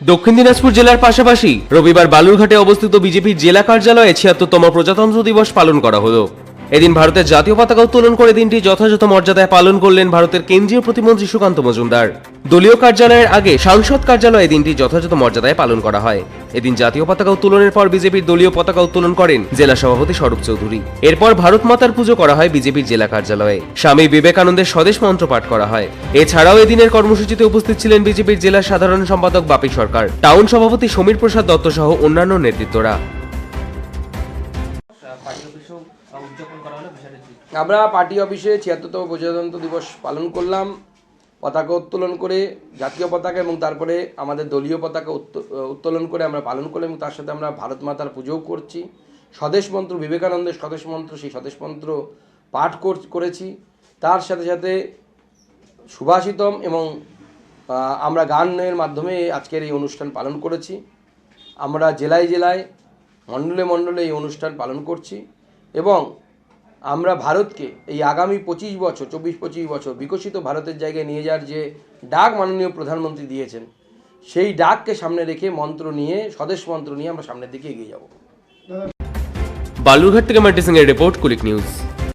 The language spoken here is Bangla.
দক্ষিণ দিনাজপুর জেলার পাশাপাশি রবিবার বালুরঘাটে অবস্থিত বিজেপির জেলা কার্যালয়ে ছিয়াত্তরতম প্রজাতন্ত্র দিবস পালন করা হলো। এদিন ভারতের জাতীয় পতাকা উত্তোলন করে দিনটি যথাযথ মর্যাদায় পালন করলেন ভারতের কেন্দ্রীয় প্রতিমন্ত্রী সুকান্ত মজুমদার। দলীয় কার্যালয়ের আগে সাংসদ কার্যালয়ে দিনটি যথাযথ মর্যাদায় পালন করা হয়। এদিন জাতীয় পতাকা উত্তোলনের পর বিজেপির দলীয় পতাকা উত্তোলন করেন জেলা সভাপতি স্বরূপ চৌধুরী। এরপর ভারত মাতার পুজো করা হয় বিজেপির জেলা কার্যালয়ে। স্বামী বিবেকানন্দের স্বদেশ মন্ত্র পাঠ করা হয়। এছাড়াও এদিনের কর্মসূচিতে উপস্থিত ছিলেন বিজেপির জেলা সাধারণ সম্পাদক বাপি সরকার, টাউন সভাপতি সমীর প্রসাদ দত্ত সহ অন্যান্য নেতৃত্বরা। আমরা পার্টি অফিসে ছিয়াত্তরতম প্রজাতন্ত্র দিবস পালন করলাম, পতাকা উত্তোলন করে, জাতীয় পতাকা এবং তারপরে আমাদের দলীয় পতাকা উত্তো- উত্তোলন করে আমরা পালন করলাম এবং তার সাথে আমরা ভারত মাতার পুজোও করছি। স্বদেশ মন্ত্র বিবেকানন্দের স্বদেশ মন্ত্র, সেই স্বদেশ মন্ত্র পাঠ কর- করেছি। তার সাথে সাথে সুভাষিতম এবং আমরা গানের মাধ্যমে আজকের এই অনুষ্ঠান পালন করেছি। আমরা জেলায় জেলায়, মণ্ডলে মণ্ডলে এই অনুষ্ঠান পালন করছি। এবং আমরা ভারতকে এই আগামী পঁচিশ বছর, চব্বিশ পঁচিশ বছর বিকশিত ভারতের জায়গায় নিয়ে যাওয়ার যে ডাক মাননীয় প্রধানমন্ত্রী দিয়েছেন, সেই ডাককে সামনে রেখে মন্ত্র নিয়ে, স্বদেশ মন্ত্র নিয়ে আমরা সামনের দিকে এগিয়ে যাব। বালুরঘাট থেকে মার্টি সিং এর রিপোর্ট, কুলিক নিউজ।